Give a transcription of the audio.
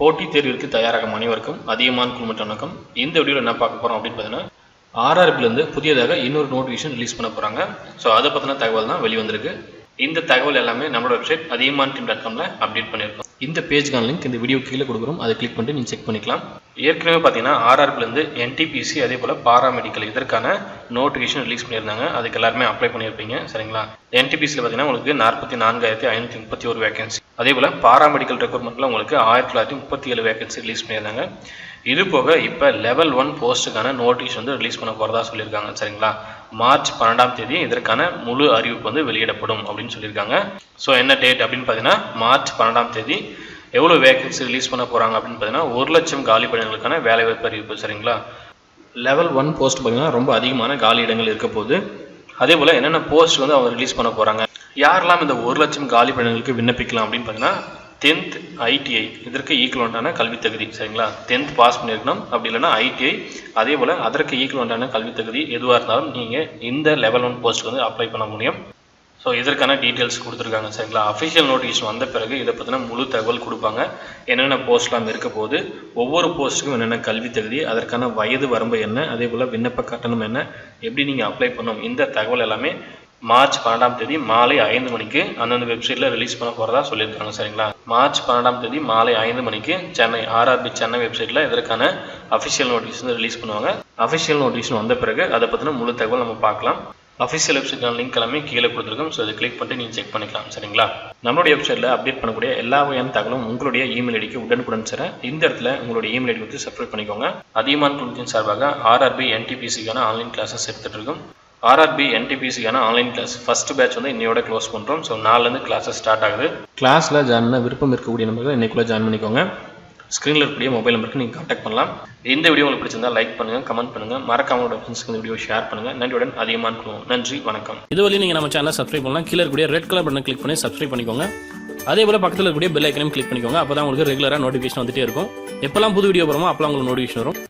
போட்டித் தேர்விற்கு தயாராகும் அனைவருக்கும் அதிகமான குழுமட்ட வணக்கம் இந்த வீடியோவில் என்ன பார்க்க போகிறோம் அப்படின்னு பார்த்தீங்கன்னா ஆர்ஆர்பிலேருந்து புதியதாக இன்னொரு நோட்டிஃபிகேஷன் ரிலீஸ் பண்ண போகிறாங்க ஸோ அதை பற்றின தகவல் தான் வெளிவந்திருக்கு இந்த தகவல் எல்லாமே நம்மளோட வெப்சைட் அதிகமான டீம் டாட் காமில் அப்டேட் பண்ணியிருக்கோம். இந்த பேஜ்க்கான லிங்க் இந்த வீடியோ கீழே கொடுக்குறோம். அதை கிளிக் பண்ணிட்டு நீங்கள் செக் பண்ணிக்கலாம். ஏற்கனவே பார்த்தீங்கன்னா ஆர்ஆர்பிலேருந்து என்டிபிசி அதே போல் பாராமெடிக்கல் இதற்கான நோட்டிஃபிகேஷன் ரிலீஸ் பண்ணியிருந்தாங்க. அதுக்கு எல்லாருமே அப்ளை பண்ணியிருப்பீங்க. சரிங்களா? என்டிபிசியில் பார்த்தீங்கன்னா உங்களுக்கு நாற்பத்தி நான்காயிரத்தி ஐநூற்றி முப்பத்தி ஒரு வேகன்சி அதே போல் பாராமெடிக்கல் ரெக்ரூட்மெண்ட்டில் உங்களுக்கு ஆயிரத்தி தொள்ளாயிரத்தி முப்பத்தி ஏழு வேகன்சி ரிலீஸ் பண்ணியிருந்தாங்க. இது போக இப்போ லெவல் ஒன் போஸ்ட்டுக்கான நோட்டீஸ் வந்து ரிலீஸ் பண்ண போகிறதா சொல்லியிருக்காங்க. சரிங்களா? மார்ச் பன்னெண்டாம் தேதி இதற்கான முழு அறிவிப்பு வந்து வெளியிடப்படும் அப்படின்னு சொல்லியிருக்காங்க. ஸோ என்ன டேட் அப்படின்னு பார்த்தீங்கன்னா மார்ச் பன்னெண்டாம் தேதி எவ்வளோ வேகன்சி ரிலீஸ் பண்ண போகிறாங்க அப்படின்னு பார்த்தீங்கன்னா ஒரு லட்சம் காலி பணிகளுக்கான வேலைவாய்ப்பு அறிவிப்பு சரிங்களா? லெவல் ஒன் போஸ்ட் பார்த்தீங்கன்னா ரொம்ப அதிகமான காலி இடங்கள் இருக்க போகுது. அதே போல் என்னென்ன போஸ்ட் வந்து அவங்க ரிலீஸ் பண்ண போகிறாங்க யாரெல்லாம் இந்த ஒரு லட்சம் காலி பணிகளுக்கு விண்ணப்பிக்கலாம் அப்படின்னு பார்த்தீங்கன்னா டென்த் ஐடிஐ இதற்கு ஈக்குவலண்டான கல்வி தகுதி சரிங்களா? டென்த் பாஸ் பண்ணியிருக்கணும். அப்படி இல்லைன்னா ஐடிஐ அதே போல் அதற்கு ஈக்குவலண்டான கல்வி தகுதி எதுவாக இருந்தாலும் நீங்கள் இந்த லெவல் ஒன் போஸ்ட்டுக்கு வந்து அப்ளை பண்ண முடியும். ஸோ இதற்கான டீட்டெயில்ஸ் கொடுத்துருக்காங்க சரிங்களா? அஃபிஷியல் நோட்டீஸ் வந்த பிறகு இதை பற்றின முழு தகவல் கொடுப்பாங்க. என்னென்ன போஸ்ட்லாம் இருக்க போது ஒவ்வொரு போஸ்ட்டுக்கும் என்னென்ன கல்வி தகுதி அதற்கான வயது வரம்பு என்ன அதே போல் விண்ணப்ப கட்டணம் என்ன எப்படி நீங்கள் அப்ளை பண்ணணும் இந்த தகவல் எல்லாமே மார்ச் பன்னெண்டாம் தேதி மாலை ஐந்து மணிக்கு அந்தந்த வெப்சைட்டில் ரிலீஸ் பண்ண போகிறதா சொல்லியிருக்காங்க சரிங்களா? மார்ச் பன்னெண்டாம் தேதி மாலை ஐந்து மணிக்கு சென்னை ஆர்ஆர்பி சென்னை வெப்சைட்டில் இதற்கான அஃபிஷியல் நோட்டீஸ் வந்து ரிலீஸ் பண்ணுவாங்க. அஃபிஷியல் நோட்டீஸ் வந்த பிறகு அதை பற்றின முழு தகவல் நம்ம பார்க்கலாம். அஃபிஷியல் வெப்சைட்டான லிங்க் எல்லாமே கீழே கொடுத்துருக்கோம். ஸோ அதை கிளிக் பண்ணிட்டு நீங்கள் செக் பண்ணிக்கலாம். சரிங்களா? நம்மளுடைய வெப்சைட்டில் அப்டேட் பண்ணக்கூடிய எல்லா வகையான தகவலும் உங்களுடைய இமெயில் ஐடிக்கு உடனுக்குடன் சார் இந்த இடத்துல உங்களுடைய இமெயில் ஐடி வந்து செப்பரேட் பண்ணிக்கோங்க. அதிகமான குழுவின் சார்பாக ஆர்ஆர்பி என்டிபிசிக்கான ஆன்லைன் கிளாஸஸ் எடுத்துகிட்டு இருக்கோம். ஆர்ஆர்பி என்டிபிசிக்கான ஆன்லைன் கிளாஸ் ஃபர்ஸ்ட் பேட்ச் வந்து இன்னையோட க்ளோஸ் பண்ணுறோம் ஸோ நாலுலேருந்து கிளாஸஸ் ஸ்டார்ட் ஆகுது. கிளாஸில் ஜாயின் விருப்பம் இருக்கக்கூடிய நம்பர்கள் இன்னைக்குள்ளே ஜாயின் பண்ணிக்கோங்க. ஸ்க்ரீனில் இருக்கக்கூடிய மொபைல் நம்பருக்கு நீங்கள் காண்டாக்ட் பண்ணலாம். இந்த வீடியோ உங்களுக்கு பிடிச்சிருந்தா லைக் பண்ணுங்கள் கமெண்ட் பண்ணுங்கள் மறக்காம உங்களோட ஃப்ரெண்ட்ஸ்க்கு இந்த வீடியோ ஷேர் பண்ணுங்கள் நன்றியுடன் அதிகமான குழுவும் நன்றி வணக்கம். இதுவரையும் நீங்கள் நம்ம சேனலை சப்ஸ்கிரைப் பண்ணலாம். கீழே இருக்கக்கூடிய ரெட் கலர் பட்டன் கிளிக் பண்ணி சப்ஸ்கிரைப் பண்ணிக்கோங்க. அதே போல் பக்கத்தில் இருக்கக்கூடிய பெல் ஐக்கனையும் கிளிக் பண்ணிக்கோங்க. அப்போ தான் உங்களுக்கு ரெகுலராக நோட்டிஃபிகேஷன் வந்துட்டே இருக்கும். எப்போல்லாம் புது வீடியோ போகிறோமோ அப்போலாம் உங்களுக்கு நோட்டிஃபிகேஷன் வரும்.